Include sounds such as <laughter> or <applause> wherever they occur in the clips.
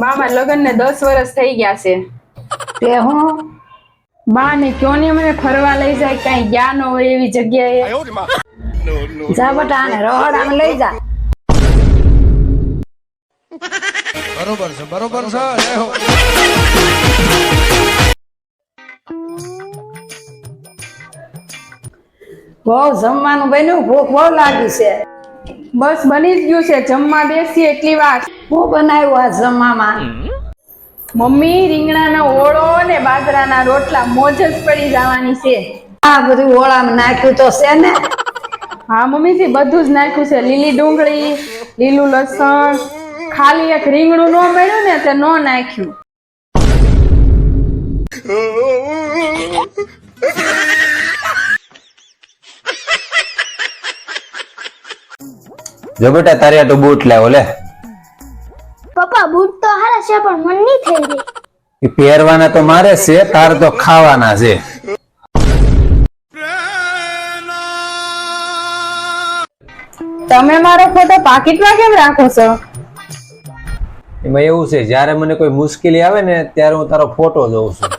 મામા લગ્ન ને દસ વર્ષ થઈ ગયા છે. તે હું બા ને કયો ને મને ફરવા લઈ જાય કઈ ગયા ન હોય એવી જગ્યાએ. જા બટા આને રહોડામાં લઈ જા. બરોબર છે બરોબર છે જય હો. બહુ જમવાનું બન્યું ભૂખ બહુ લાગી છે. બસ બની જ ગયું છે. જમવા બેસી એટલી વાર. હું બનાવ્યું આ જમવામાં. મમ્મી રીંગણાનો ઓળો ને બાજરાના રોટલા મોજ જ પડી જવાની છે. આ બધું ઓળામાં નાખ્યું તો છે ને? હા મમ્મી થી બધું જ નાખ્યું છે. લીલી ડુંગળી લીલું લસણ ખાલી એક રીંગણું ન મળ્યું ને તે ન નાખ્યું. <laughs> જો બેટા તારે તો બૂટ લાવો લે. પપ્પા બૂટ તો હારા છે પણ મન નહીં થઈ ગઈ પહેરવાના તો મારે છે તાર તો ખાવાના છે. તમે મારો ફોટો પાકીટમાં કેમ રાખો છો? એમાં એવું છે જ્યારે મને કોઈ મુશ્કેલી આવે ને ત્યારે હું તારો ફોટો જોઉં છું.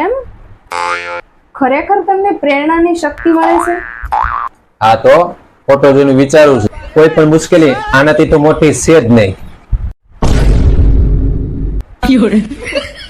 એમ? ખરેખર તમને પ્રેરણાની શક્તિ મળે છે? હા તો? ફોટો જોઈને વિચારું છું. કોઈ પણ મુશ્કેલી આનાથી તો મોટી છે જ નહીં. <laughs>